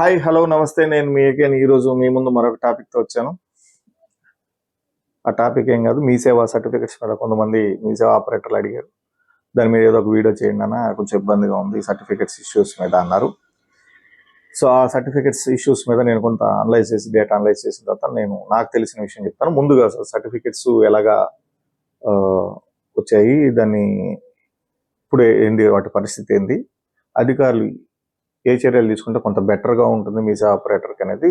Hi hello నమస్తే. నేను me again ఈరోజు మీ ముందు మరొక టాపిక్తో వచ్చాను. ఆ టాపిక్ ఏం కాదు మీ సేవా సర్టిఫికేట్స్ మీద కొంతమంది మీ సేవా ఆపరేటర్లు అడిగారు. దాని మీద ఏదో ఒక వీడియో చేయండి అన్న కొంచెం ఇబ్బందిగా ఉంది సర్టిఫికెట్స్ ఇష్యూస్ మీద అన్నారు. సో ఆ సర్టిఫికేట్స్ ఇష్యూస్ మీద నేను కొంత అనలైజ్ చేసి డేటా అనలైజ్ చేసిన తర్వాత నేను నాకు తెలిసిన విషయం చెప్తాను. ముందుగా సర్టిఫికేట్స్ ఎలాగా వచ్చాయి దాన్ని ఇప్పుడు ఏంది వాటి పరిస్థితి ఏంది? అధికారులు ఏ చర్యలు తీసుకుంటే కొంత బెటర్గా ఉంటుంది మీ ఆపరేటర్కి అనేది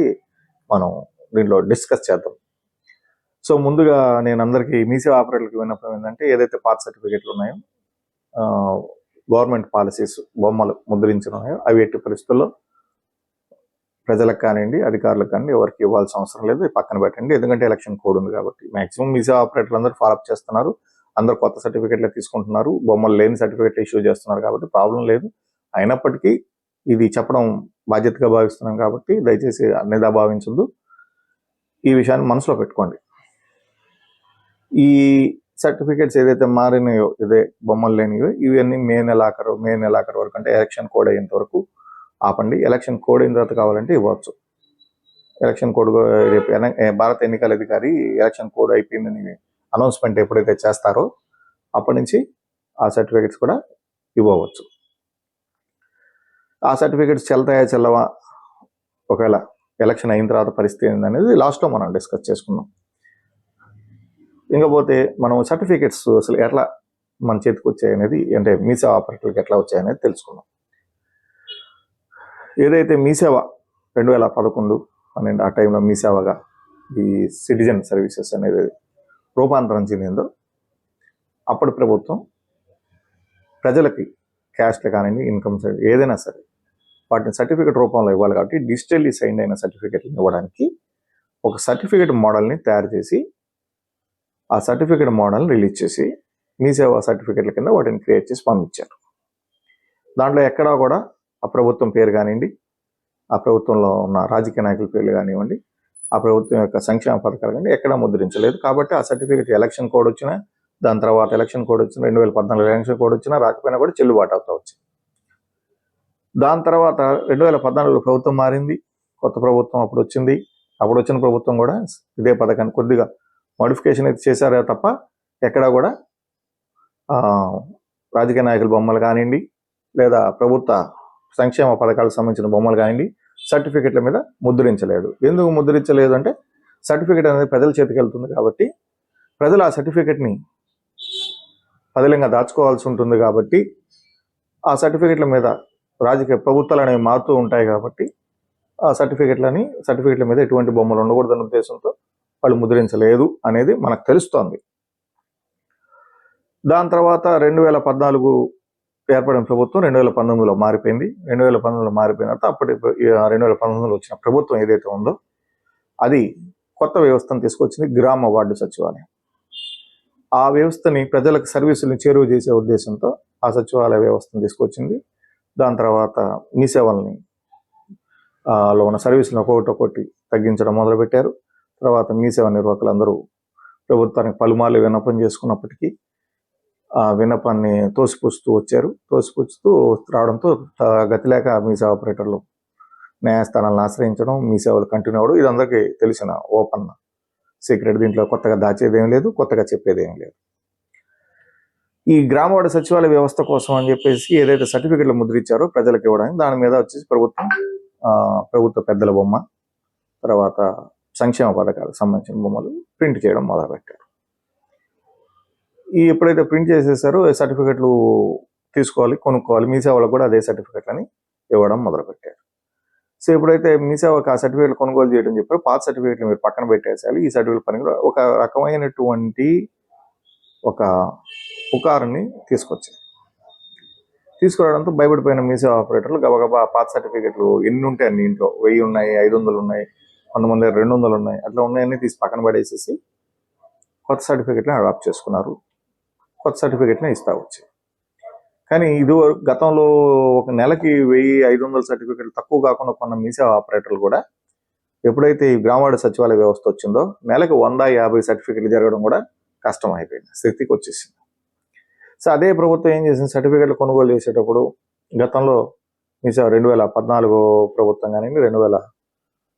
మనం దీంట్లో డిస్కస్ చేద్దాం. సో ముందుగా నేను అందరికీ మీసేవ ఆపరేటర్కి విన్నప్పుడు ఏంటంటే ఏదైతే పాత సర్టిఫికేట్లు ఉన్నాయో గవర్నమెంట్ పాలసీస్ బొమ్మలు ముద్రించిన ఉన్నాయో అవి ఎట్టి పరిస్థితుల్లో ప్రజలకు కానివ్వండి అధికారులకు కానీ ఎవరికి ఇవ్వాల్సిన అవసరం లేదు. పక్కన పెట్టండి. ఎందుకంటే ఎలక్షన్ కోడ్ ఉంది కాబట్టి. మాక్సిమం మీసేవ ఆపరేటర్లు అందరూ ఫాలోఅప్ చేస్తున్నారు. అందరు కొత్త సర్టిఫికేట్లు తీసుకుంటున్నారు. బొమ్మలు లేని సర్టిఫికేట్లు ఇష్యూ చేస్తున్నారు కాబట్టి ప్రాబ్లం లేదు. అయినప్పటికీ ఇది చెప్పడం బాధ్యతగా భావిస్తున్నాం కాబట్టి దయచేసి అన్నిదా భావించద్దు. ఈ విషయాన్ని మనసులో పెట్టుకోండి. ఈ సర్టిఫికేట్స్ ఏదైతే మారినాయో ఇదే బొమ్మలు లేనివో ఇవన్నీ మే నెలాఖరు మే నెలాఖరు వరకు అంటే ఎలక్షన్ కోడ్ అయ్యేంత వరకు ఆపండి. ఎలక్షన్ కోడ్ అయిన తర్వాత కావాలంటే ఇవ్వచ్చు. ఎలక్షన్ కోడ్ రేపు భారత ఎన్నికల అధికారి ఎలక్షన్ కోడ్ అయిపోయిందని అనౌన్స్మెంట్ ఎప్పుడైతే చేస్తారో అప్పటి నుంచి ఆ సర్టిఫికేట్స్ కూడా ఇవ్వవచ్చు. ఆ సర్టిఫికేట్స్ చెల్తాయా చెల్లవా? ఒకవేళ ఎలక్షన్ అయిన తర్వాత పరిస్థితి ఏంటనేది లాస్ట్లో మనం డిస్కస్ చేసుకుందాం. ఇంకపోతే మనం సర్టిఫికేట్స్ అసలు ఎట్లా మన చేతికి వచ్చాయనేది అంటే మీసేవ ఆపరేటర్కి ఎట్లా వచ్చాయనేది తెలుసుకుందాం. ఏదైతే మీసేవ రెండు వేల పదకొండు పన్నెండు ఆ టైంలో మీసేవగా ఈ సిటిజన్ సర్వీసెస్ అనేది రూపాంతరం చెందిందో అప్పటి ప్రభుత్వం ప్రజలకి క్యాష్లు కానివ్వండి ఇన్కమ్ సర్టిఫికేట్ ఏదైనా సరే వాటిని సర్టిఫికేట్ రూపంలో ఇవ్వాలి కాబట్టి డిజిటల్లీ సైన్ అయిన సర్టిఫికేట్ని ఇవ్వడానికి ఒక సర్టిఫికేట్ మోడల్ని తయారు చేసి ఆ సర్టిఫికేట్ మోడల్ని రిలీజ్ చేసి మీ సేవా సర్టిఫికేట్ల కింద వాటిని క్రియేట్ చేసి పంపించారు. దాంట్లో ఎక్కడా కూడా ఆ ప్రభుత్వం పేరు కానివ్వండి ఆ ప్రభుత్వంలో ఉన్న రాజకీయ నాయకుల పేర్లు కానివ్వండి ఆ ప్రభుత్వం యొక్క సంక్షేమ పథకాలు కానీ ఎక్కడా ముద్రించలేదు. కాబట్టి ఆ సర్టిఫికేట్ ఎలక్షన్ కోడ్ వచ్చినా దాని తర్వాత ఎలక్షన్ కోడ్ వచ్చిన రెండు వేల పద్నాలుగు ఎలక్షన్ కోడ్ వచ్చినా రాకపోయినా కూడా చెల్లుబాటు అవుతా వచ్చింది. దాని తర్వాత రెండు వేల పద్నాలుగులో ప్రభుత్వం మారింది కొత్త ప్రభుత్వం అప్పుడు వచ్చింది. అప్పుడు వచ్చిన ప్రభుత్వం కూడా ఇదే పథకాన్ని కొద్దిగా మోడిఫికేషన్ అయితే చేశారే తప్ప ఎక్కడా కూడా రాజకీయ నాయకుల బొమ్మలు కానివ్వండి లేదా ప్రభుత్వ సంక్షేమ పథకాలకు సంబంధించిన బొమ్మలు కానివ్వండి సర్టిఫికెట్ల మీద ముద్రించలేదు. ఎందుకు ముద్రించలేదు అంటే సర్టిఫికెట్ అనేది ప్రజల చేతికి వెళ్తుంది కాబట్టి ప్రజలు ఆ సర్టిఫికెట్ని పదిలంగా దాచుకోవాల్సి ఉంటుంది కాబట్టి ఆ సర్టిఫికెట్ల మీద రాజకీయ ప్రభుత్వాలు అనేవి మారుతూ ఉంటాయి కాబట్టి ఆ సర్టిఫికెట్లని సర్టిఫికెట్ల మీద ఎటువంటి బొమ్మలు ఉండకూడదన్న ఉద్దేశంతో వాళ్ళు ముద్రించలేదు అనేది మనకు తెలుస్తోంది. దాని తర్వాత రెండు వేల పద్నాలుగు ఏర్పడిన ప్రభుత్వం రెండు వేల పంతొమ్మిదిలో మారిపోయింది. రెండు వేల పంతొమ్మిదిలో మారిపోయిన తర్వాత అప్పటి రెండు వేల పంతొమ్మిదిలో వచ్చిన ప్రభుత్వం ఏదైతే ఉందో అది కొత్త వ్యవస్థను తీసుకొచ్చింది గ్రామ వార్డు సచివాలయం. ఆ వ్యవస్థని ప్రజలకు సర్వీసులను చేరువ చేసే ఉద్దేశంతో ఆ సచివాలయ వ్యవస్థను తీసుకొచ్చింది. దాని తర్వాత మీ సేవల్ని ఆ, లో ఉన్న సర్వీసులను ఒక్కొక్కటి ఒక్కొక్కటి తగ్గించడం మొదలుపెట్టారు. తర్వాత మీ సేవ నిర్వాహకులందరూ ప్రభుత్వానికి పలుమార్లు విన్నపం చేసుకున్నప్పటికీ ఆ విన్నపాన్ని తోసిపుస్తూ వచ్చారు. తోసిపుచ్చుతూ రావడంతో గతి గతిలేక మీ సేవ ఆపరేటర్లు న్యాయస్థానాలను ఆశ్రయించడం మీ సేవలు కంటిన్యూ అవ్వడం ఇది అందరికీ తెలిసిన ఓపెన్ సీక్రెట్. దీంట్లో కొత్తగా దాచేది ఏం లేదు కొత్తగా చెప్పేది ఏం లేదు. ఈ గ్రామవాడ సచివాలయ వ్యవస్థ కోసం అని చెప్పేసి ఏదైతే సర్టిఫికెట్లు ముద్రించారో ప్రజలకు ఇవ్వడానికి దాని మీద వచ్చేసి ప్రభుత్వం ప్రభుత్వ పెద్దల బొమ్మ తర్వాత సంక్షేమ పథకాలకు సంబంధించిన బొమ్మలు ప్రింట్ చేయడం మొదలుపెట్టారు. ఈ ఎప్పుడైతే ప్రింట్ చేసేసారో సర్టిఫికెట్లు తీసుకోవాలి కొనుక్కోవాలి మీ సేవలకు కూడా అదే సర్టిఫికెట్లని ఇవ్వడం మొదలుపెట్టారు. సో ఎప్పుడైతే మీ సేవకు ఆ సర్టిఫికెట్లు కొనుగోలు చేయడం చెప్పారు పాత సర్టిఫికెట్లు మీరు పక్కన పెట్టేసేయాలి. ఈ సర్టిఫికెట్ పని కూడా ఒక రకమైనటువంటి ఒక పుకారుని తీసుకొచ్చారు. తీసుకురావడంతో భయపడిపోయిన మీసేవ ఆపరేటర్లు గబగబా పాత సర్టిఫికెట్లు ఎన్ని ఉంటాయి అన్ని ఇంట్లో? వెయ్యి ఉన్నాయి ఐదు వందలు ఉన్నాయి కొంతమంది రెండు వందలు ఉన్నాయి అట్లా ఉన్నాయన్నీ తీసి పక్కన పడేసేసి కొత్త సర్టిఫికెట్ని అడాప్ట్ చేసుకున్నారు. కొత్త సర్టిఫికెట్ని ఇస్తా వచ్చి కానీ ఇదివరకు గతంలో ఒక నెలకి వెయ్యి ఐదు వందల సర్టిఫికెట్లు తక్కువ కాకుండా కొన్న మీసేవ ఆపరేటర్లు కూడా ఎప్పుడైతే ఈ గ్రామవాడ సచివాలయ వ్యవస్థ వచ్చిందో నెలకు వంద యాభై సర్టిఫికెట్లు జరగడం కూడా కష్టం అయిపోయింది. స్థితికి వచ్చేసింది. సో అదే ప్రభుత్వం ఏం చేసింది? సర్టిఫికెట్లు కొనుగోలు చేసేటప్పుడు గతంలో మీ రెండు వేల పద్నాలుగు ప్రభుత్వం కానివ్వండి రెండు వేల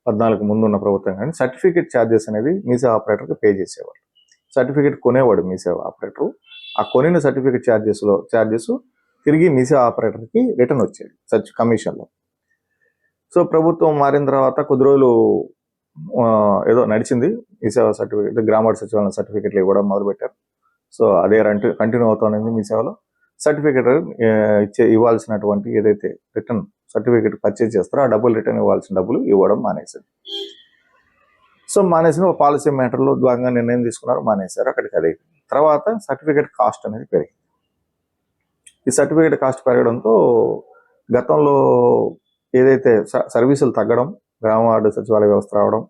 పద్నాలుగు ముందున్న ప్రభుత్వం కానీ సర్టిఫికేట్ ఛార్జెస్ అనేది మీ ఆపరేటర్కి పే చేసేవాడు సర్టిఫికేట్ కొనేవాడు మీ ఆపరేటర్. ఆ కొనిన సర్టిఫికేట్ ఛార్జెస్లో ఛార్జెస్ తిరిగి మీ ఆపరేటర్కి రిటర్న్ వచ్చేది సచ్ కమిషన్లో. సో ప్రభుత్వం మారిన తర్వాత కొద్ది రోజులు ఏదో నడిచింది. మీ సర్టిఫికేట్ గ్రామ సచివాలయం సర్టిఫికేట్లు ఇవ్వడం మొదలుపెట్టారు. సో అదే రంటి కంటిన్యూ అవుతానండి మీ సేవలో సర్టిఫికేట్ ఇచ్చే ఇవ్వాల్సినటువంటి ఏదైతే రిటర్న్ సర్టిఫికేట్ పర్చేజ్ చేస్తారో ఆ డబ్బులు రిటర్న్ ఇవ్వాల్సిన డబ్బులు ఇవ్వడం మానేసింది సో మానేసిన ఒక పాలసీ మ్యాటర్లో భాగంగా నిర్ణయం తీసుకున్నారు మానేశారు అక్కడికి అదే తర్వాత సర్టిఫికేట్ కాస్ట్ అనేది పెరిగింది. ఈ సర్టిఫికేట్ కాస్ట్ పెరగడంతో గతంలో ఏదైతే స- సర్వీసులు తగ్గడం గ్రామ వార్డు సచివాలయ వ్యవస్థ రావడం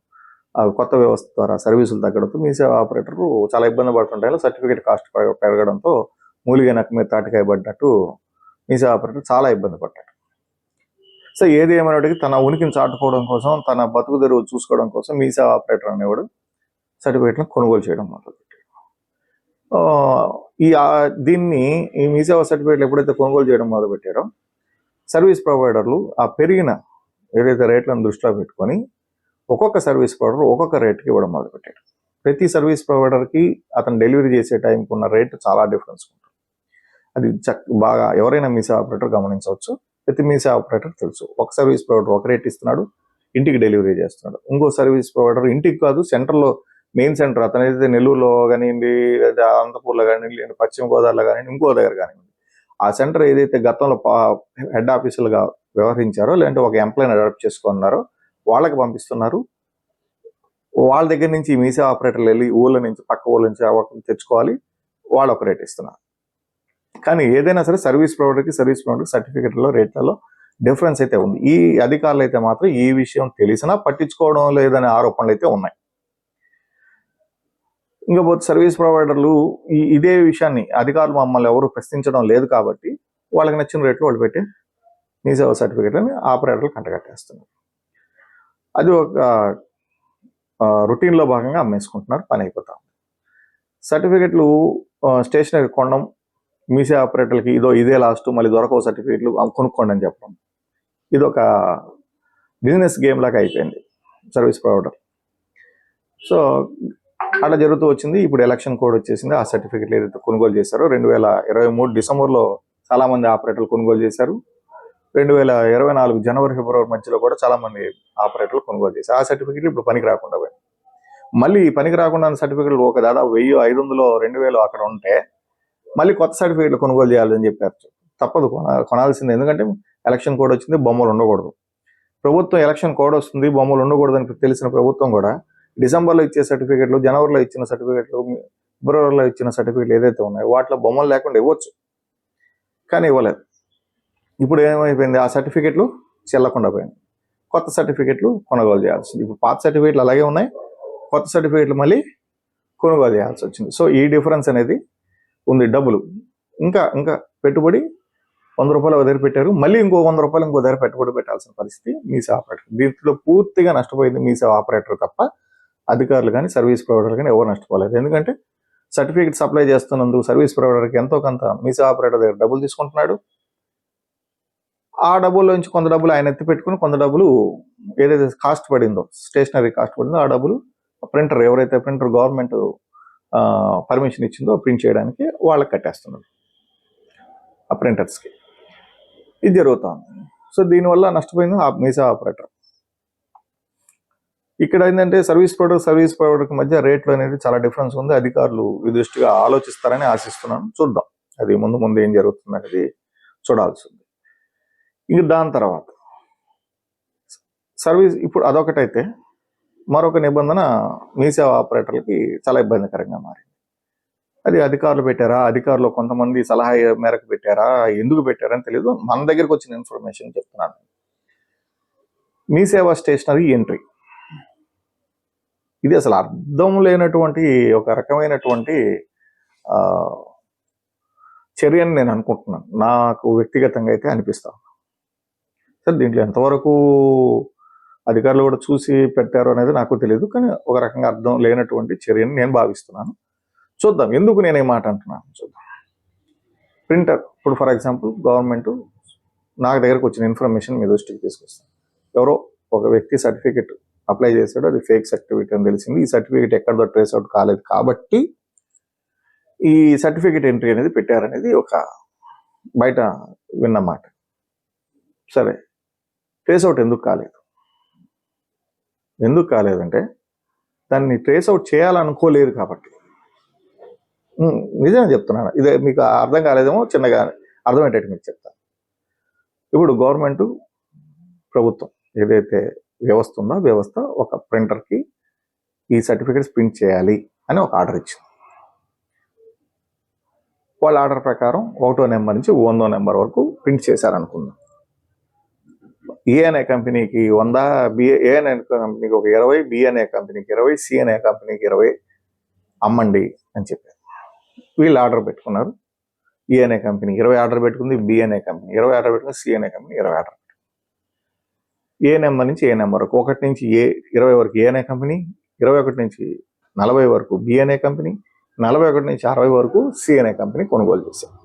కొత్త వ్యవస్థ ద్వారా సర్వీసులు తగ్గడంతో మీ సేవ ఆపరేటర్లు చాలా ఇబ్బంది పడుతుంటాయి సర్టిఫికేట్ కాస్ట్ పెరగడంతో మూలిగా నక్క మీద తాటికాయ పడ్డట్టు మీ సేవ ఆపరేటర్ చాలా ఇబ్బంది పడ్డాడు. సో ఏది ఏమైనప్పటికీ తన ఉనికిని చాటుకోవడం కోసం తన బతుకు తెరువు చూసుకోవడం కోసం మీ సేవ ఆపరేటర్ అనేవాడు సర్టిఫికేట్లను కొనుగోలు చేయడం మొదలుపెట్టాడు. ఆ, ఈ దీన్ని ఈ మీ సేవ సర్టిఫికేట్లు ఎప్పుడైతే కొనుగోలు చేయడం మొదలుపెట్టారో సర్వీస్ ప్రొవైడర్లు ఆ పెరిగిన ఏదైతే రేట్లను దృష్టిలో పెట్టుకొని ఒక్కొక్క సర్వీస్ ప్రొవైడర్ ఒక్కొక్క రేట్కి ఇవ్వడం మొదలుపెట్టాడు. ప్రతి సర్వీస్ ప్రొవైడర్కి అతను డెలివరీ చేసే టైంకి ఉన్న రేట్ చాలా డిఫరెన్స్ ఉంటుంది. అది చక్ బాగా ఎవరైనా మీ ఆపరేటర్ గమనించవచ్చు. ప్రతి మీ ఆపరేటర్ తెలుసు. ఒక సర్వీస్ ప్రొవైడర్ ఒక రేట్ ఇస్తున్నాడు ఇంటికి డెలివరీ చేస్తున్నాడు. ఇంకో సర్వీస్ ప్రొవైడర్ ఇంటికి కాదు సెంటర్లో మెయిన్ సెంటర్ అతను అయితే నెల్లూరులో కానివ్వండి లేదా అనంతపూర్లో కానివ్వండి లేదా పశ్చిమ గోదావరిలో కానివ్వండి ఇంకో దగ్గర కానివ్వండి ఆ సెంటర్ ఏదైతే గతంలో హెడ్ ఆఫీసులుగా వ్యవహరించారో లేదంటే ఒక ఎంప్లాయీని అడాప్ట్ చేసుకున్నారో వాళ్ళకి పంపిస్తున్నారు. వాళ్ళ దగ్గర నుంచి మీసే ఆపరేటర్లు వెళ్ళి ఊళ్ళ నుంచి పక్క ఊళ్ళ నుంచి తెచ్చుకోవాలి. వాళ్ళు ఒక రేట్ ఇస్తున్నారు. కానీ ఏదైనా సరే సర్వీస్ ప్రొవైడర్కి సర్వీస్ ప్రొవైడర్కి సర్టిఫికెట్లలో రేట్లలో డిఫరెన్స్ అయితే ఉంది. ఈ అధికారులు అయితే మాత్రం ఈ విషయం తెలిసినా పట్టించుకోవడం లేదనే ఆరోపణలు అయితే ఉన్నాయి. ఇంకపోతే సర్వీస్ ప్రొవైడర్లు ఈ ఇదే విషయాన్ని అధికారులు మమ్మల్ని ఎవరు ప్రశ్నించడం లేదు కాబట్టి వాళ్ళకి నచ్చిన రేట్లు వాళ్ళు పెట్టి మీ సేవ సర్టిఫికేట్లని ఆపరేటర్లు కంటగట్టేస్తున్నారు అది ఒక రొటీన్లో భాగంగా అమ్మేసుకుంటున్నారు. పని అయిపోతా ఉంది. సర్టిఫికెట్లు స్టేషనరీ కొనడం మీసే ఆపరేటర్లకి ఇదో ఇదే లాస్ట్ మళ్ళీ దొరకవు సర్టిఫికెట్లు కొనుక్కోండి అని చెప్పడం. ఇది ఒక బిజినెస్ గేమ్ లాగా అయిపోయింది సర్వీస్ ప్రొవైడర్. సో అలా జరుగుతూ వచ్చింది. ఇప్పుడు ఎలక్షన్ కోడ్ వచ్చేసింది. ఆ సర్టిఫికెట్లు ఏదైతే కొనుగోలు చేశారో రెండు వేల ఇరవై మూడు డిసెంబర్లో చాలా మంది ఆపరేటర్లు కొనుగోలు చేశారు. రెండు వేల ఇరవై నాలుగు జనవరి ఫిబ్రవరి మధ్యలో కూడా చాలా మంది ఆపరేటర్లు కొనుగోలు చేశారు. ఆ సర్టిఫికెట్లు ఇప్పుడు పనికి రాకుండా పోయింది మళ్ళీ పనికి రాకుండా సర్టిఫికెట్లు ఒక దాదాపు వెయ్యి ఐదు వందలు రెండు వేలు అక్కడ ఉంటే మళ్ళీ కొత్త సర్టిఫికెట్లు కొనుగోలు చేయాలని చెప్పారు. తప్పదు కొన కొనాల్సింది. ఎందుకంటే ఎలక్షన్ కోడ్ వచ్చింది బొమ్మలు ఉండకూడదు. ప్రభుత్వం ఎలక్షన్ కోడ్ వస్తుంది బొమ్మలు ఉండకూడదు అని తెలిసిన ప్రభుత్వం కూడా డిసెంబర్లో ఇచ్చే సర్టిఫికెట్లు జనవరిలో ఇచ్చిన సర్టిఫికెట్లు ఫిబ్రవరిలో ఇచ్చిన సర్టిఫికెట్లు ఏదైతే ఉన్నాయో వాటిలో బొమ్మలు లేకుండా ఇవ్వచ్చు. కానీ ఇవ్వలేదు. ఇప్పుడు ఏమైపోయింది? ఆ సర్టిఫికెట్లు చెల్లకుండా పోయింది కొత్త సర్టిఫికెట్లు కొనుగోలు చేయాల్సింది. ఇప్పుడు పాత సర్టిఫికెట్లు అలాగే ఉన్నాయి. కొత్త సర్టిఫికెట్లు మళ్ళీ కొనుగోలు చేయాల్సి వచ్చింది. సో ఈ డిఫరెన్స్ అనేది ఉంది డబ్బులు. ఇంకా ఇంకా పెట్టుబడి వంద రూపాయలు ఒక దగ్గర పెట్టారు. మళ్ళీ ఇంకో వంద రూపాయలు ఇంకో దగ్గర పెట్టుబడి పెట్టాల్సిన పరిస్థితి మీసేవ ఆపరేటర్. దీంట్లో పూర్తిగా నష్టపోయింది మీసేవ ఆపరేటర్ తప్ప అధికారులు కానీ సర్వీస్ ప్రొవైడర్ కానీ ఎవరు నష్టపోలేదు. ఎందుకంటే సర్టిఫికేట్ సప్లై చేస్తున్నందుకు సర్వీస్ ప్రొవైడర్కి ఎంతో కొంత మీసేవ ఆపరేటర్ దగ్గర డబ్బులు తీసుకుంటున్నాడు. ఆ డబ్బుల్లో నుంచి కొంత డబ్బులు ఆయన ఎత్తి పెట్టుకుని కొంత డబ్బులు ఏదైతే కాస్ట్ పడిందో స్టేషనరీ కాస్ట్ పడిందో ఆ డబ్బులు ప్రింటర్ ఎవరైతే ప్రింటర్ గవర్నమెంట్ పర్మిషన్ ఇచ్చిందో ప్రింట్ చేయడానికి వాళ్ళకి కట్టేస్తున్నారు. ఆ ప్రింటర్స్కి ఇది జరుగుతుంది సో దీనివల్ల నష్టపోయింది ఆ మీసా ఆపరేటర్ ఇక్కడ ఏంటంటే సర్వీస్ ప్రొవైడర్ సర్వీస్ ప్రొవైడర్కి మధ్య రేట్లు అనేది చాలా డిఫరెన్స్ ఉంది. అధికారులు విదృష్టిగా ఆలోచిస్తారని ఆశిస్తున్నాను. చూద్దాం. అది ముందు ముందు ఏం జరుగుతుంది అనేది చూడాల్సి ఉంది. ఇంక దాని తర్వాత. సర్వీస్ ఇప్పుడు అదొకటైతే మరొక నిబంధన మీ సేవ ఆపరేటర్లకి చాలా ఇబ్బందికరంగా మారింది. అది అధికారులు పెట్టారా? అధికారులు కొంతమంది సలహా మేరకు పెట్టారా? ఎందుకు పెట్టారని తెలియదు మన దగ్గరకు వచ్చిన ఇన్ఫర్మేషన్ చెప్తున్నాను. మీ సేవ స్టేషనరీ ఎంట్రీ. ఇది అసలు అర్థం లేనటువంటి ఒక రకమైనటువంటి చర్య అని నేను అనుకుంటున్నాను. నాకు వ్యక్తిగతంగా అయితే అనిపిస్తాను సార్ దీంట్లో ఎంతవరకు అధికారులు కూడా చూసి పెట్టారు అనేది నాకు తెలియదు కానీ ఒక రకంగా అర్థం లేనటువంటి చర్యని నేను భావిస్తున్నాను. చూద్దాం ఎందుకు నేను ఏ మాట అంటున్నాను? చూద్దాం. ప్రింటర్ ఇప్పుడు ఫర్ ఎగ్జాంపుల్ గవర్నమెంట్ నాకు దగ్గరకు వచ్చిన ఇన్ఫర్మేషన్ మీ దృష్టికి తీసుకొస్తాను. ఎవరో ఒక వ్యక్తి సర్టిఫికెట్ అప్లై చేశాడు అది ఫేక్ సర్టిఫికేట్ అని తెలిసింది ఈ సర్టిఫికేట్ ఎక్కడో ట్రేస్ అవుట్ కాలేదు కాబట్టి ఈ సర్టిఫికేట్ ఎంట్రీ అనేది పెట్టారనేది ఒక బయట విన్నమాట సరే ట్రేస్ అవుట్ ఎందుకు కాలేదు? ఎందుకు కాలేదంటే దాన్ని ట్రేస్ అవుట్ చేయాలనుకోలేదు కాబట్టి. నిజమే చెప్తున్నాను. ఇది మీకు అర్థం కాలేదేమో చిన్నగా అర్థమయ్యేటట్టు మీకు చెప్తాను ఇప్పుడు గవర్నమెంట్ ప్రభుత్వం ఏదైతే వ్యవస్థ ఉందో వ్యవస్థ ఒక ప్రింటర్కి ఈ సర్టిఫికేట్స్ ప్రింట్ చేయాలి అని ఒక ఆర్డర్ ఇచ్చింది. వాళ్ళ ఆర్డర్ ప్రకారం ఒకటో నెంబర్ నుంచి వందో నెంబర్ వరకు ప్రింట్ చేశారనుకుందాం. ఏ అనే కంపెనీకి వంద బి ఏ అనే కంపెనీకి ఒక ఇరవై బి అనే కంపెనీకి ఇరవై సి అనే కంపెనీకి ఇరవై అమ్మండి అని చెప్పారు. వీళ్ళు ఆర్డర్ పెట్టుకున్నారు. ఏ అనే కంపెనీ ఇరవై ఆర్డర్ పెట్టుకుంది బి అనే కంపెనీ ఇరవై ఆర్డర్ పెట్టుకుంది సి అనే కంపెనీ ఇరవై ఆర్డర్ ఏ నెంబర్ నుంచి ఏ నెంబర్ వరకు ఒకటి నుంచి ఏ ఇరవై వరకు ఏ అనే కంపెనీ ఇరవై ఒకటి నుంచి నలభై వరకు బి అనే కంపెనీ నలభై ఒకటి నుంచి అరవై వరకు సి అనే కంపెనీ కొనుగోలు చేశారు.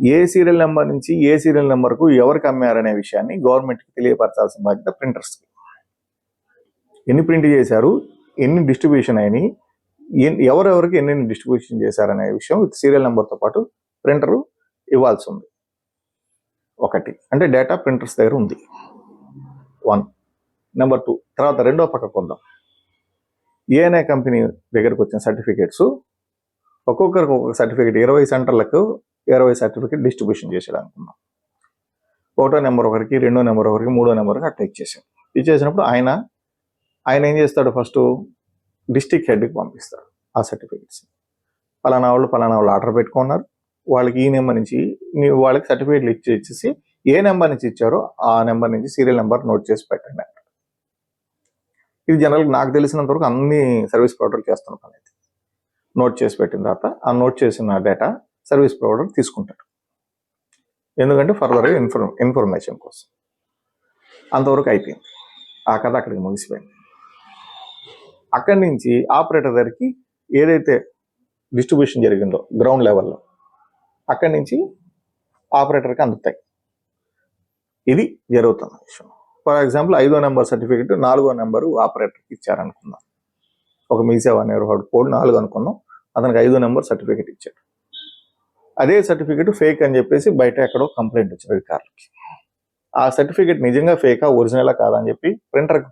ఏ సీరియల్ నెంబర్ నుంచి ఏ సీరియల్ నెంబర్కు ఎవరికి అమ్మారనే విషయాన్ని గవర్నమెంట్కి తెలియపరచాల్సిన బాధ్యత ప్రింటర్స్కి ఎన్ని ప్రింట్ చేశారు ఎన్ని డిస్ట్రిబ్యూషన్ అయినాయి ఎవరెవరికి ఎన్ని డిస్ట్రిబ్యూషన్ చేశారనే విషయం విత్ సీరియల్ నెంబర్తో పాటు ప్రింటరు ఇవ్వాల్సి ఉంది. ఒకటి. అంటే డేటా ప్రింటర్స్ దగ్గర ఉంది. వన్ నెంబర్ టూ తర్వాత రెండో పక్క కొందాం. ఏఎన్ఐ కంపెనీ దగ్గరకు వచ్చిన సర్టిఫికేట్స్ ఒక్కొక్కరికి ఒక్కొక్క సర్టిఫికేట్ ఇరవై సెంటర్లకు ఇరవై సర్టిఫికేట్ డిస్ట్రిబ్యూషన్ చేసాడు అనుకున్నాం ఒకటో నెంబర్ ఒకరికి రెండో నెంబర్ ఒకరికి మూడో నెంబర్కి అట్లా ఇచ్చేసాడు. ఇచ్చేసినప్పుడు ఆయన ఆయన ఏం చేస్తాడు ఫస్ట్? డిస్టిక్ హెడ్కి పంపిస్తాడు ఆ సర్టిఫికేట్స్ పలానా వాళ్ళు పలానా వాళ్ళు ఆర్డర్ పెట్టుకున్నారు. వాళ్ళకి ఈ నెంబర్ నుంచి మీ వాళ్ళకి సర్టిఫికేట్లు ఇచ్చి ఇచ్చేసి ఏ నెంబర్ నుంచి ఇచ్చారో ఆ నెంబర్ నుంచి సీరియల్ నెంబర్ నోట్ చేసి పెట్టండి అంటారు ఇది జనరల్గా నాకు తెలిసినంత వరకు అన్ని సర్వీస్ ప్రొవైడర్లు చేస్తున్న పని అయితే నోట్ చేసి పెట్టిన తర్వాత ఆ నోట్ చేసిన డేటా సర్వీస్ ప్రొవైడర్ తీసుకుంటాడు. ఎందుకంటే ఫర్దర్గా ఇన్ఫర్మ్ ఇన్ఫర్మేషన్ కోసం. అంతవరకు అయిపోయింది. ఆ కథ అక్కడికి ముగిసిపోయింది. అక్కడి నుంచి ఆపరేటర్ దగ్గరికి ఏదైతే డిస్ట్రిబ్యూషన్ జరిగిందో గ్రౌండ్ లెవెల్లో అక్కడి నుంచి ఆపరేటర్కి అందుతాయి. ఇది జరుగుతున్న విషయం. ఫర్ ఎగ్జాంపుల్ ఐదో నెంబర్ సర్టిఫికెట్ నాలుగో నెంబరు ఆపరేటర్కి ఇచ్చారనుకుందాం. ఒక మీ సేవ కోడ్ నాలుగు అనుకుందాం. అతనికి ఐదో నెంబర్ సర్టిఫికెట్ ఇచ్చాడు. అదే సర్టిఫికెట్ ఫేక్ అని చెప్పేసి బయట ఎక్కడో కంప్లైంట్ వచ్చింది అధికారులకి ఆ సర్టిఫికెట్ నిజంగా ఫేకా ఒరిజినలా కాదా అని చెప్పి ప్రింటర్కి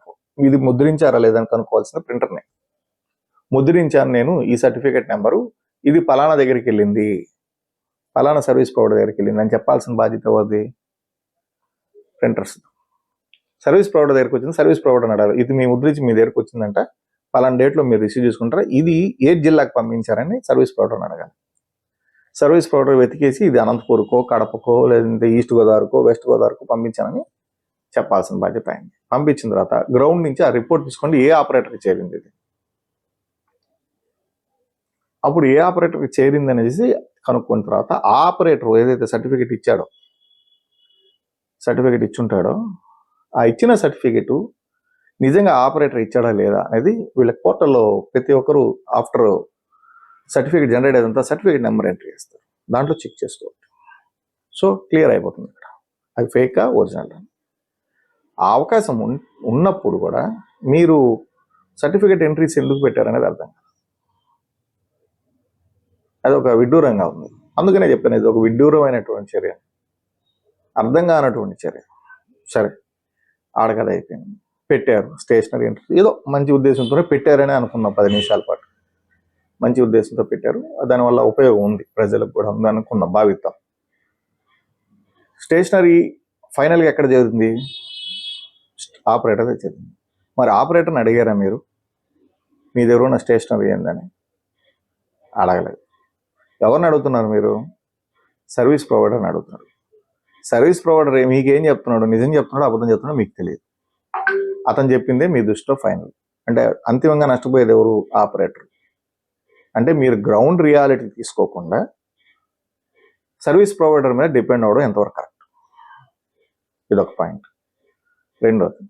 ఇది ముద్రించారా లేదని కనుక్కోవాల్సిన ప్రింటర్ని. ముద్రించాను నేను ఈ సర్టిఫికెట్ నెంబరు ఇది పలానా దగ్గరికి వెళ్ళింది పలానా సర్వీస్ ప్రొవైడర్ దగ్గరికి వెళ్ళింది అని చెప్పాల్సిన బాధ్యత అది ప్రింటర్స్. సర్వీస్ ప్రొవైడర్ దగ్గరికి వచ్చింది సర్వీస్ ప్రొవైడర్ అడగాలి. ఇది మీ ముద్రించి మీ దగ్గరికి వచ్చిందంట పలానా డేట్లో మీరు రిసీవ్ చేసుకుంటారా? ఇది ఏ జిల్లాకు పంపించారని సర్వీస్ ప్రొవైడర్ అడగాలి. సర్వీస్ ప్రొవైడర్ వెతికేసి ఇది అనంతపూర్కో కడపకో లేదంటే ఈస్ట్ గోదావరికో వెస్ట్ గోదావరికో పంపించానని చెప్పాల్సిన బాధ్యత అయింది పంపించిన తర్వాత గ్రౌండ్ నుంచి ఆ రిపోర్ట్ తీసుకోండి ఏ ఆపరేటర్కి చేరింది ఇది. అప్పుడు ఏ ఆపరేటర్కి చేరింది అనేసి కనుక్కున్న తర్వాత ఆ ఆపరేటర్ ఏదైతే సర్టిఫికేట్ ఇచ్చాడో సర్టిఫికేట్ ఇచ్చుంటాడో ఆ ఇచ్చిన సర్టిఫికేట్ నిజంగా ఆపరేటర్ ఇచ్చాడా లేదా అనేది వీళ్ళ పోర్టల్లో ప్రతి ఒక్కరు ఆఫ్టర్ సర్టిఫికేట్ జనరేట్ అయినంత సర్టిఫికేట్ నెంబర్ ఎంట్రీ చేస్తారు. దాంట్లో చెక్ చేసుకోవచ్చు సో క్లియర్ అయిపోతుంది ఇక్కడ. అది ఫేకా ఒరిజినల్? అని ఆ అవకాశం ఉన్నప్పుడు కూడా మీరు సర్టిఫికేట్ ఎంట్రీస్ ఎందుకు పెట్టారనేది అర్థం కాదు. అది ఒక విడ్డూరంగా ఉంది. అందుకనే చెప్పాను ఇది ఒక విడ్డూరమైనటువంటి చర్య. అర్థం కానటువంటి చర్య. సరే ఆడకథ అయిపోయింది. పెట్టారు స్టేషనరీ ఎంట్రీ. ఏదో మంచి ఉద్దేశంతోనే పెట్టారని అనుకున్నాం పది నిమిషాల పాటు. మంచి ఉద్దేశంతో పెట్టారు. దానివల్ల ఉపయోగం ఉంది. ప్రజలకు కూడా ఉంది అనుకున్నాం భావిద్దాం. స్టేషనరీ ఫైనల్గా ఎక్కడ చేరుతుంది? ఆపరేటర్ దగ్గర మరి ఆపరేటర్ని అడిగారా మీరు? మీ దగ్గర ఉన్న స్టేషనరీ ఏందని? అడగలేదు. ఎవరిని అడుగుతున్నారు మీరు? సర్వీస్ ప్రొవైడర్ని అడుగుతున్నారు. సర్వీస్ ప్రొవైడర్ మీకేం చెప్తున్నాడు? నిజం చెప్తున్నాడు అబద్ధం చెప్తున్నాడు మీకు తెలియదు. అతను చెప్పిందే మీ దృష్టిలో ఫైనల్. అంటే అంతిమంగా నష్టపోయేది ఎవరు? ఆపరేటర్. అంటే మీరు గ్రౌండ్ రియాలిటీ తీసుకోకుండా సర్వీస్ ప్రొవైడర్ మీద డిపెండ్ అవ్వడం ఎంతవరకు కరెక్ట్ ఇదొక పాయింట్ రెండోది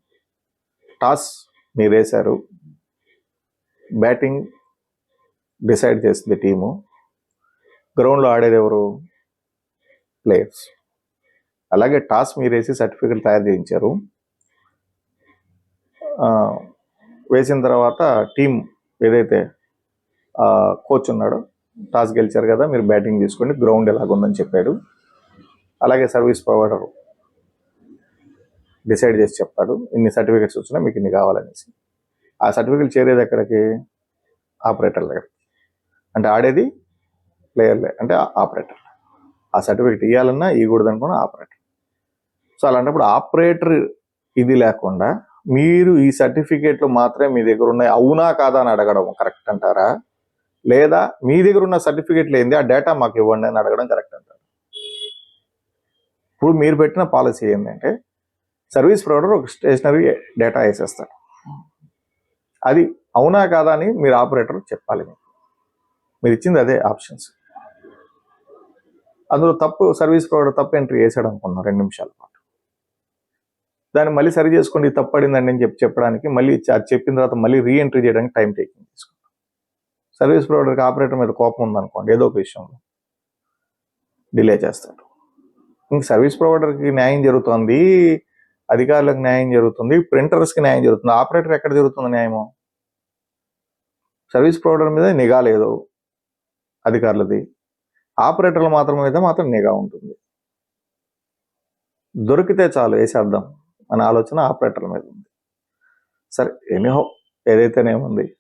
టాస్ మీరు వేశారు బ్యాటింగ్ డిసైడ్ చేసింది టీము గ్రౌండ్లో ఆడేది ఎవరు? ప్లేయర్స్ అలాగే టాస్ మీరేసి సర్టిఫికెట్ తయారు చేయించారు. వేసిన తర్వాత టీం ఏదైతే కోచ్ ఉన్నాడు. టాస్ గెలిచారు కదా మీరు బ్యాటింగ్ తీసుకోండి. గ్రౌండ్ ఎలాగుందని చెప్పాడు. అలాగే సర్వీస్ ప్రొవైడర్ డిసైడ్ చేసి చెప్తాడు. ఇన్ని సర్టిఫికేట్స్ వచ్చినా మీకు ఇన్ని కావాలనేసి. ఆ సర్టిఫికెట్ చేరేది ఎక్కడికి? ఆపరేటర్ దగ్గర. అంటే ఆడేది ప్లేయర్లే అంటే ఆపరేటర్ ఆ సర్టిఫికెట్ ఇవ్వాలన్నా ఇవ్వకూడదు అనుకున్న ఆపరేటర్ సో అలాంటప్పుడు ఆపరేటర్ ఇది లేకుండా మీరు ఈ సర్టిఫికేట్లు మాత్రమే మీ దగ్గర ఉన్నాయి. అవునా కాదా అని అడగడం కరెక్ట్ అంటారా? లేదా మీ దగ్గర ఉన్న సర్టిఫికేట్లు ఏంది ఆ డేటా మాకు ఇవ్వండి అని అడగడం కరెక్ట్ అంటారు ఇప్పుడు మీరు పెట్టిన పాలసీ ఏంటంటే సర్వీస్ ప్రొవైడర్ ఒక స్టేషనరీ డేటా వేసేస్తారు అది అవునా కాదా అని మీరు ఆపరేటర్ చెప్పాలి మీకు. మీరు ఇచ్చింది అదే ఆప్షన్స్ అందులో తప్పు సర్వీస్ ప్రొవైడర్ తప్పు ఎంట్రీ వేసాడు అనుకున్నాం రెండు నిమిషాల పాటు. దాన్ని మళ్ళీ సరి చేసుకోండి తప్పడిందండి తప్పు అని చెప్పి చెప్పడానికి మళ్ళీ అది చెప్పిన తర్వాత మళ్ళీ రీ ఎంట్రీ చేయడానికి టైం టేకింగ్ తీసుకోండి సర్వీస్ ప్రొవైడర్కి ఆపరేటర్ మీద కోపం ఉందనుకోండి ఏదో ఒక విషయంలో. డిలే చేస్తాడు. ఇంక సర్వీస్ ప్రొవైడర్కి న్యాయం జరుగుతుంది అధికారులకు న్యాయం జరుగుతుంది ప్రింటర్స్కి న్యాయం జరుగుతుంది. ఆపరేటర్ ఎక్కడ జరుగుతుంది న్యాయము? సర్వీస్ ప్రొవైడర్ మీద నిఘా లేదు అధికారులది. ఆపరేటర్ల మాత్రం మీద మాత్రం నిఘా ఉంటుంది. దొరికితే చాలు వేసేద్దాం అనే ఆలోచన ఆపరేటర్ల మీద ఉంది. సరే ఎనీహో ఏదైతేనేముంది?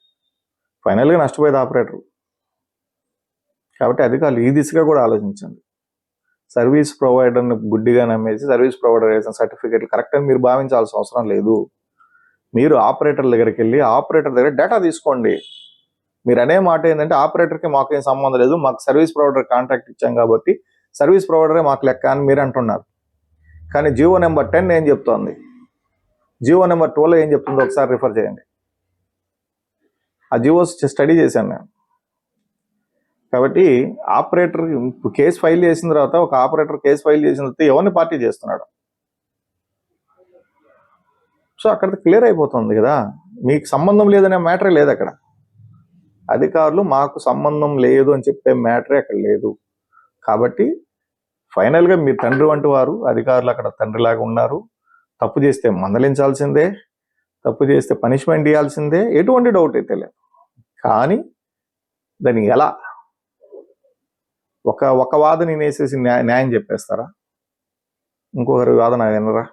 ఫైనల్గా నష్టపోయేది ఆపరేటర్. కాబట్టి అధికారులు ఈ దిశగా కూడా ఆలోచించండి. సర్వీస్ ప్రొవైడర్ని గుడ్డిగా నమ్మేసి సర్వీస్ ప్రొవైడర్ వేసిన సర్టిఫికేట్లు కరెక్ట్ అని మీరు భావించాల్సిన అవసరం లేదు. మీరు ఆపరేటర్ దగ్గరికి వెళ్ళి ఆపరేటర్ దగ్గర డేటా తీసుకోండి. మీరు అనే మాట ఏంటంటే ఆపరేటర్కి మాకు ఏం సంబంధం లేదు మాకు సర్వీస్ ప్రొవైడర్ కాంట్రాక్ట్ ఇచ్చాం కాబట్టి సర్వీస్ ప్రొవైడరే మాకు లెక్క అని మీరు అంటున్నారు. కానీ జియో నెంబర్ టెన్ ఏం చెప్తోంది? జియో నెంబర్ టూలో ఏం చెప్తుందో ఒకసారి రిఫర్ చేయండి. ఆ జియోస్ స్టడీ చేశాను నేను కాబట్టి ఆపరేటర్ కేసు ఫైల్ చేసిన తర్వాత ఒక ఆపరేటర్ కేసు ఫైల్ చేసిన తర్వాత ఎవరిని పార్టీ చేస్తున్నాడు? సో అక్కడ క్లియర్ అయిపోతుంది కదా. మీకు సంబంధం లేదనే మ్యాటరే లేదు అక్కడ. అధికారులు మాకు సంబంధం లేదు అని చెప్పే మ్యాటరే అక్కడ లేదు. కాబట్టి ఫైనల్గా మీరు తండ్రి వంటి వారు అధికారులు అక్కడ తండ్రిలాగా ఉన్నారు. తప్పు చేస్తే మందలించాల్సిందే. తప్పు చేస్తే పనిష్మెంట్ ఇవ్వాల్సిందే ఎటువంటి డౌట్ అయితే లేదు. కానీ దాన్ని ఎలా? ఒక ఒక వాదన వేసేసి న్యాయ న్యాయం చెప్పేస్తారా? ఇంకొకరి వాదన వినరా?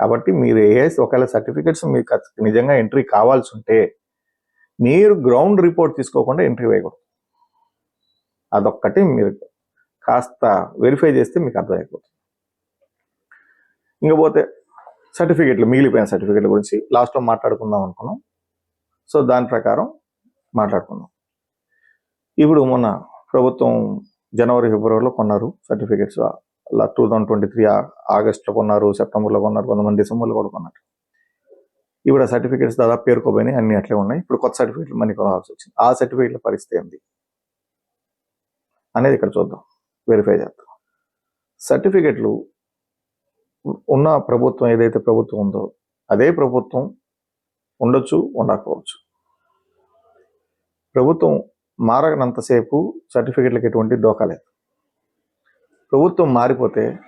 కాబట్టి మీరు ఏ ఒకవేళ సర్టిఫికెట్స్ మీకు నిజంగా ఎంట్రీ కావాల్సి ఉంటే మీరు గ్రౌండ్ రిపోర్ట్ తీసుకోకుండా ఎంట్రీ వేయకూడదు. అదొక్కటి మీరు కాస్త వెరిఫై చేస్తే మీకు అర్థమైపోతుంది. ఇంకపోతే సర్టిఫికెట్లు మిగిలిపోయిన సర్టిఫికెట్ల గురించి లాస్ట్లో మాట్లాడుకుందాం అనుకున్నాం. సో దాని ప్రకారం మాట్లాడుకుందాం. ఇప్పుడు మొన్న ప్రభుత్వం జనవరి ఫిబ్రవరిలో కొన్నారు certificates. Two thousand twenty three ఆగస్ట్లో కొన్నారు సెప్టెంబర్లో కొన్నారు కొంతమంది డిసెంబర్లో కూడా కొన్నారు. ఇప్పుడు ఆ సర్టిఫికేట్స్ దాదాపు పేరుకోపోయినాయి అన్ని అట్లే ఉన్నాయి. ఇప్పుడు కొత్త సర్టిఫికేట్లు మనకి కొనాల్సి వచ్చింది. ఆ సర్టిఫికేట్ల పరిస్థితి ఏంది? అనేది ఇక్కడ చూద్దాం. వెరిఫై చేద్దాం. సర్టిఫికెట్లు ఉన్న ప్రభుత్వం ఏదైతే ప్రభుత్వం ఉందో అదే ప్రభుత్వం ఉండొచ్చు ఉండకపోవచ్చు. ప్రభుత్వం మారనంతసేపు సర్టిఫికెట్లకు ఎటువంటి డోకా లేదు. ప్రభుత్వం మారిపోతే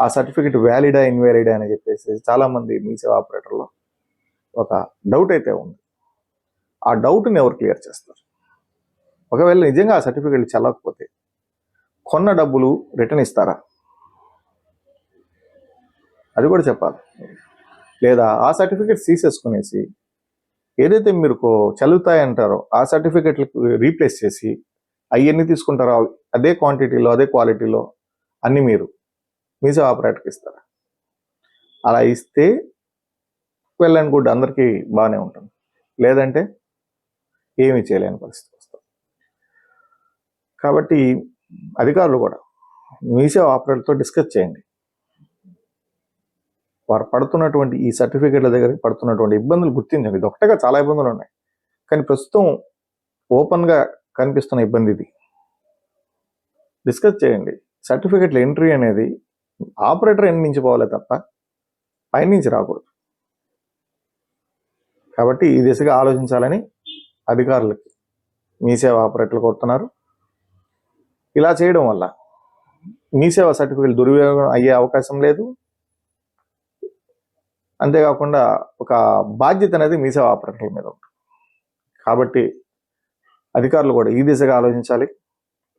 ఆ సర్టిఫికెట్ వ్యాలిడా ఇన్వ్యాలిడా అని చెప్పేసి చాలామంది మీ సేవ ఆపరేటర్లో ఒక డౌట్ అయితే ఉంది. ఆ డౌట్ని ఎవరు క్లియర్ చేస్తారు? ఒకవేళ నిజంగా ఆ సర్టిఫికెట్లు చల్లకపోతే కొన్న డబ్బులు రిటర్న్ ఇస్తారా? అది కూడా చెప్పాలి. లేదా ఆ సర్టిఫికెట్ తీసేసుకునేసి ఏదైతే మీరు కో- ఆ సర్టిఫికెట్లకు రీప్లేస్ చేసి అవన్నీ తీసుకుంటారో అవి అదే క్వాంటిటీలో అదే క్వాలిటీలో అన్ని మీరు మీసో ఆపరేటర్కి ఇస్తారా? అలా ఇస్తే వెల్ అండ్ గుడ్ అందరికీ బాగానే ఉంటుంది. లేదంటే ఏమీ చేయలేని పరిస్థితి వస్తుంది. కాబట్టి అధికారులు కూడా మీసో ఆపరేటర్తో డిస్కస్ చేయండి. వారు పడుతున్నటువంటి ఈ సర్టిఫికెట్ల దగ్గర పడుతున్నటువంటి ఇబ్బందులు గుర్తించండి. ఇది చాలా ఇబ్బందులు ఉన్నాయి. కానీ ప్రస్తుతం ఓపెన్గా కనిపిస్తున్న ఇబ్బంది ఇది. డిస్కస్ చేయండి. సర్టిఫికెట్ల ఎంట్రీ అనేది ఆపరేటర్ ఎండ్ నుంచి పోవాలి తప్ప పైన నుంచి రాకూడదు. కాబట్టి ఈ దిశగా ఆలోచించాలని అధికారులకి మీ సేవ ఆపరేటర్లు కోరుతున్నారు. ఇలా చేయడం వల్ల మీ సేవ సర్టిఫికేట్ దుర్వినియోగం అయ్యే అవకాశం లేదు. అంతేకాకుండా ఒక బాధ్యత అనేది మీ సేవ ఆపరేటర్ల మీద ఉంటుంది. కాబట్టి అధికారులు కూడా ఈ దిశగా ఆలోచించాలి.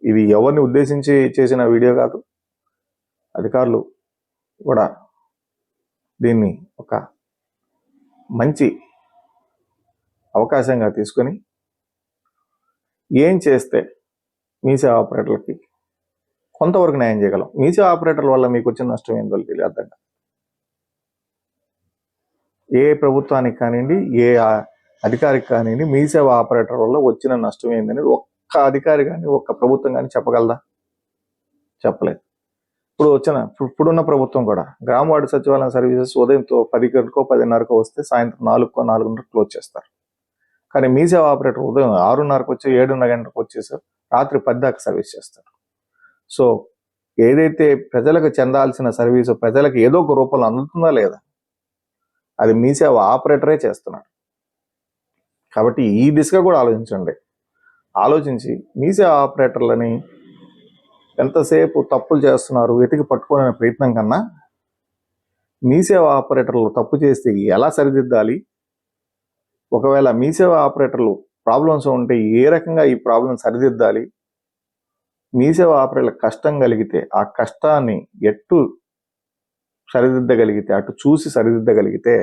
ఇది ఎవరిని ఉద్దేశించి చేసిన వీడియో కాదు. అధికారులు కూడా దీన్ని ఒక మంచి అవకాశంగా తీసుకొని ఏం చేస్తే మీ సేవ ఆపరేటర్లకి కొంతవరకు న్యాయం చేయగలం. మీ సేవ ఆపరేటర్ల వల్ల మీకు వచ్చిన నష్టం ఏందో తెలియదు ఏ ప్రభుత్వానికి కానివ్వండి ఏ అధికారికి కానివ్వండి మీ సేవ ఆపరేటర్ వల్ల వచ్చిన నష్టం ఏందనేది ఒక్క అధికారి కానీ ఒక్క ప్రభుత్వం కానీ చెప్పగలదా? చెప్పలేదు. ఇప్పుడు వచ్చిన ఇప్పుడున్న ప్రభుత్వం కూడా గ్రామ వార్డు సచివాలయం సర్వీసెస్ ఉదయంతో పది గంటకో పదిన్నరకో వస్తే సాయంత్రం నాలుగుకో నాలుగున్నర క్లోజ్ చేస్తారు. కానీ మీ సేవ ఆపరేటర్ ఉదయం ఆరున్నరకు వచ్చి ఏడున్నర గంటలకు వచ్చేసి రాత్రి పది దాకా సర్వీస్ చేస్తారు. సో ఏదైతే ప్రజలకు చెందాల్సిన సర్వీసు ప్రజలకు ఏదో ఒక రూపంలో అందుతుందా లేదా? అది మీ సేవ ఆపరేటరే చేస్తున్నాడు. కాబట్టి ఈ దిశగా కూడా ఆలోచించండి. ఆలోచించి మీ సేవ ఆపరేటర్లని ఎంతసేపు తప్పులు చేస్తున్నారు వెతికి పట్టుకునే ప్రయత్నం కన్నా మీ సేవ ఆపరేటర్లు తప్పు చేస్తే ఎలా సరిదిద్దాలి? ఒకవేళ మీ సేవ ఆపరేటర్లు ప్రాబ్లమ్స్ ఉంటే ఏ రకంగా ఈ ప్రాబ్లం సరిదిద్దాలి? మీ సేవ ఆపరేటర్లకు కష్టం కలిగితే ఆ కష్టాన్ని ఎట్టు సరిదిద్దగలిగితే అటు చూసి సరిదిద్దగలిగితే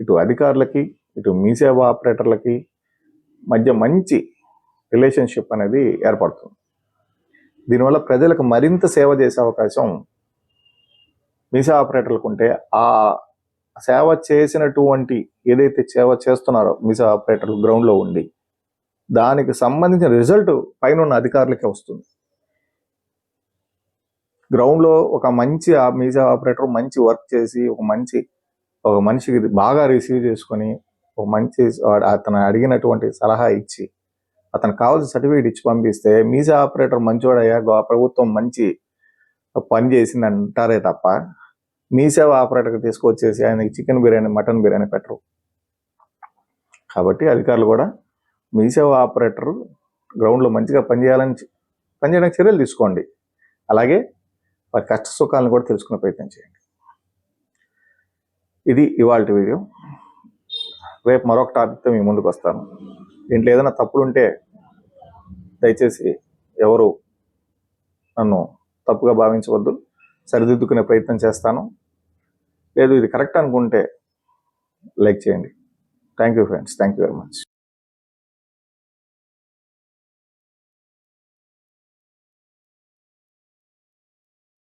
ఇటు అధికారులకి ఇటు మీ సేవా ఆపరేటర్లకి మధ్య మంచి రిలేషన్షిప్ అనేది ఏర్పడుతుంది. దీనివల్ల ప్రజలకు మరింత సేవ చేసే అవకాశం మీ సేవ ఆపరేటర్లకు ఉంటే ఆ సేవ చేసినటువంటి ఏదైతే సేవ చేస్తున్నారో మీ సేవ ఆపరేటర్లు గ్రౌండ్లో ఉండి దానికి సంబంధించిన రిజల్ట్ పైన ఉన్న అధికారులకే వస్తుంది. గ్రౌండ్లో ఒక మంచి ఆ ఆపరేటర్ మంచి వర్క్ చేసి ఒక మంచి ఒక మనిషికి బాగా రిసీవ్ చేసుకొని ఒక మంచి అతను అడిగినటువంటి సలహా ఇచ్చి అతనికి కావాల్సిన సర్టిఫికేట్ ఇచ్చి పంపిస్తే మీసా ఆపరేటర్ మంచివాడయ్యా ప్రభుత్వం మంచి పని చేసింది అంటారే తప్ప మీ సేవ ఆపరేటర్కి తీసుకొచ్చేసి ఆయనకి చికెన్ బిర్యానీ మటన్ బిర్యానీ పెట్టరు. కాబట్టి అధికారులు కూడా మీ సేవ ఆపరేటర్ గ్రౌండ్లో మంచిగా పనిచేయాలని పనిచేయడానికి చర్యలు తీసుకోండి. అలాగే వారి కష్ట సుఖాలను కూడా తెలుసుకునే ప్రయత్నం చేయండి. ఇది ఇవాళ వీడియో. రేపు మరొక టాపిక్తో మీ ముందుకు వస్తాను. దీంట్లో ఏదైనా తప్పులుంటే దయచేసి ఎవరు నన్ను తప్పుగా భావించవద్దు. సరిదిద్దుకునే ప్రయత్నం చేస్తాను. లేదు ఇది కరెక్ట్ అనుకుంటే లైక్ చేయండి. Thank you friends. Thank you very much.